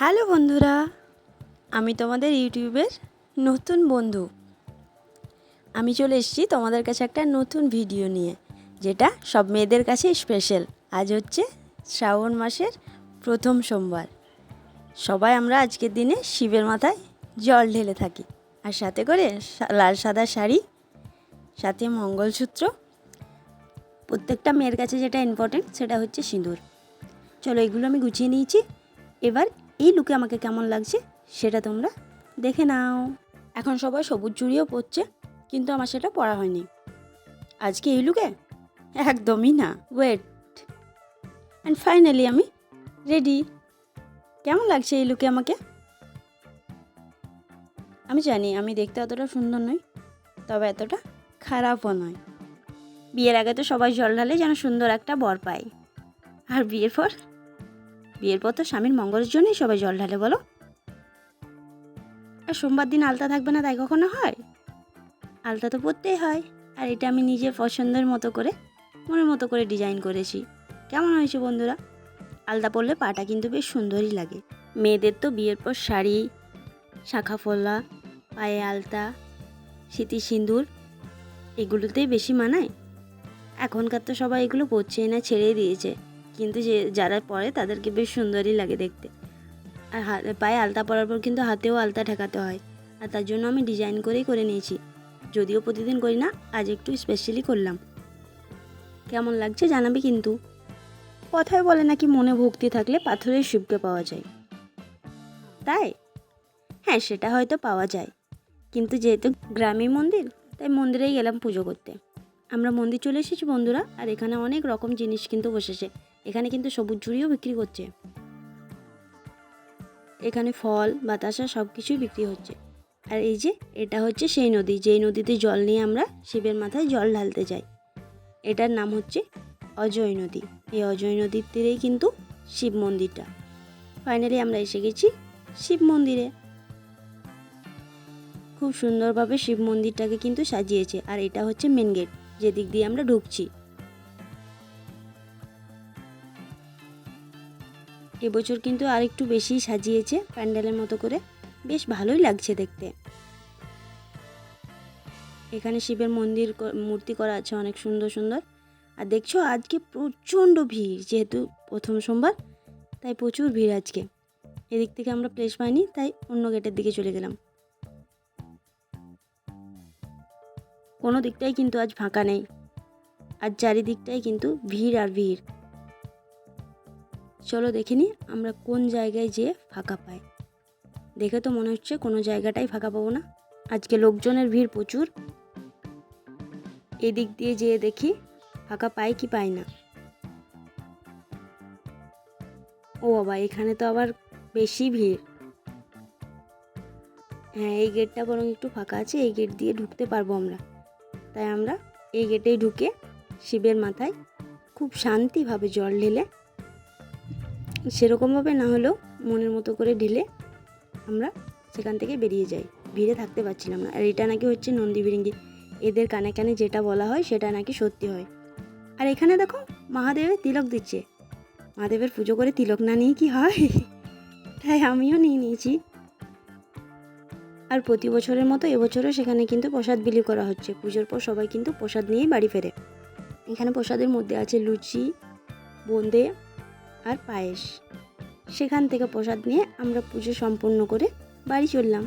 Hello বন্ধুরা, আমি তোমাদের ইউটিউবের নতুন বন্ধু। আমি চলে এসেছি তোমাদের কাছে একটা নতুন ভিডিও নিয়ে, যেটা সব মেয়েদের কাছে স্পেশাল আজ হচ্ছে শ্রাবণ মাসের প্রথম সোমবার। সবাই আমরা আজকের দিনে শিবের মাথায় জল ঢেলে থাকি, আর সাথে করে লাল সাদা শাড়ি, সাথে মঙ্গলসূত্র। প্রত্যেকটা মেয়ের কাছে যেটা ইম্পর্টেন্ট সেটা হচ্ছে সিঁদুর। চলো এগুলো আমি গুছিয়ে নিয়েছি। এবার এই লুকে আমাকে কেমন লাগছে সেটা তোমরা দেখে নাও। এখন সবাই সবুজ চুড়িও পরছে, কিন্তু আমার সেটা পরা হয়নি। আজকে এই লুকে একদমই না। ওয়েট অ্যান্ড ফাইনালি আমি রেডি কেমন লাগছে এই লুকে আমাকে? আমি জানি, আমি দেখতে অতটা সুন্দর নই, তবে এতটা খারাপও নয় বিয়ের আগে তো সবাই জল ঢালে যেন সুন্দর একটা বর পায়। আর বিয়ের পর বিয়ের পর তো স্বামীর মঙ্গলের জন্যই সবাই জল ঢালে, বলো। আর সোমবার দিন আলতা থাকবে না, তাই কখনো হয়? আলতা তো পরতেই হয়, আর এটা আমি নিজের পছন্দের মতো করে, মনের মতো করে ডিজাইন করেছি। কেমন হয়েছে বন্ধুরা? আলতা পরলে পাটা কিন্তু বেশ সুন্দরই লাগে। মেয়েদের তো বিয়ের পর শাড়ি, শাখা ফোলা, পায়ে আলতা স্মৃতি সিঁদুর, এগুলোতেই বেশি মানায়। এখনকার তো সবাই এগুলো পরছেই না, ছেড়েই দিয়েছে। কিন্তু যে যারা পরে তাদেরকে বেশ সুন্দরই লাগে দেখতে। আর হাত পায়ে আলতা পরার পর কিন্তু হাতেও আলতা ঠেকাতে হয়। আর তার জন্য আমি ডিজাইন করেই করে নিয়েছি। যদিও প্রতিদিন করি না আজ একটু স্পেশালি করলাম। কেমন লাগছে জানাবে কিন্তু। কথায় বলে নাকি মনে ভক্তি থাকলে পাথরের শিবকে পাওয়া যায়। তাই? হ্যাঁ সেটা হয়তো পাওয়া যায়। কিন্তু যেহেতু গ্রামীণ মন্দির তাই মন্দিরেই গেলাম পুজো করতে। আমরা মন্দির চলে এসেছি বন্ধুরা আর এখানে অনেক রকম জিনিস কিন্তু বসেছে। এখানে কিন্তু সবুজ ঝুড়িও বিক্রি করছে এখানে ফল, বাতাসা সব কিছুই বিক্রি হচ্ছে। আর এই যে, এটা হচ্ছে সেই নদী। যেই নদীতে জল নিয়ে আমরা শিবের মাথায় জল ঢালতে যাই। এটার নাম হচ্ছে অজয় নদী। এই অজয় নদীর তীরেই কিন্তু শিব মন্দিরটা। ফাইনালি আমরা এসে গেছি শিব মন্দিরে। খুব সুন্দরভাবে শিব মন্দিরটাকে কিন্তু সাজিয়েছে। আর এটা হচ্ছে মেন গেট, যেদিক দিয়ে আমরা ঢুকছি। এবছর কিন্তু আর একটু বেশিই সাজিয়েছে প্যান্ডেলের মতো করে। বেশ ভালোই লাগছে দেখতে। এখানে শিবের মন্দির মূর্তি করা আছে অনেক সুন্দর সুন্দর। আর দেখছ, আজকে প্রচণ্ড ভিড়, যেহেতু প্রথম সোমবার, তাই প্রচুর ভিড় আজকে। এদিক থেকে আমরা প্লেস পাইনি, তাই অন্য গেটের দিকে চলে গেলাম। কোনো দিকটাই কিন্তু আজ ফাঁকা নেই। আর চারিদিকটাই কিন্তু ভিড় আর ভিড়। চলো দেখিনি আমরা কোন জায়গায় যেয়ে ফাঁকা পাই। দেখে তো মনে হচ্ছে কোনো জায়গাটাই ফাঁকা পাবো না। আজকে লোকজনের ভিড় প্রচুর। এদিক দিয়ে যেয়ে দেখি ফাঁকা পাই কি পাই না। ও বাবা, এখানে তো আবার বেশি ভিড়। হ্যাঁ এই গেটটা বরং একটু ফাঁকা আছে, এই গেট দিয়ে ঢুকতে পারব আমরা। তাই আমরা এই গেটেই ঢুকে শিবের মাথায় খুব শান্তিভাবে জল ঢেলে সেরকমভাবে না হলেও মনের মতো করে ঢেলে আমরা সেখান থেকে বেরিয়ে যাই। ভিড়ে থাকতে পারছিলাম না। আর এটা নাকি হচ্ছে নন্দী বিরিঙ্গি। এদের কানে কানে যেটা বলা হয় সেটা নাকি সত্যি হয়। আর এখানে দেখো মহাদেবের তিলক দিচ্ছে। মহাদেবের পুজো করে তিলক না নিয়ে কি হয়? তাই আমিও নিয়ে নিয়েছি। আর প্রতি বছরের মতো এবছরও সেখানে কিন্তু প্রসাদ বিলি করা হচ্ছে। পুজোর পর সবাই কিন্তু প্রসাদ নিয়েই বাড়ি ফেরে। এখানে প্রসাদের মধ্যে আছে লুচি, বোঁদে আর পায়েস। সেখান থেকে প্রসাদ নিয়ে আমরা পুজো সম্পন্ন করে বাড়ি চললাম।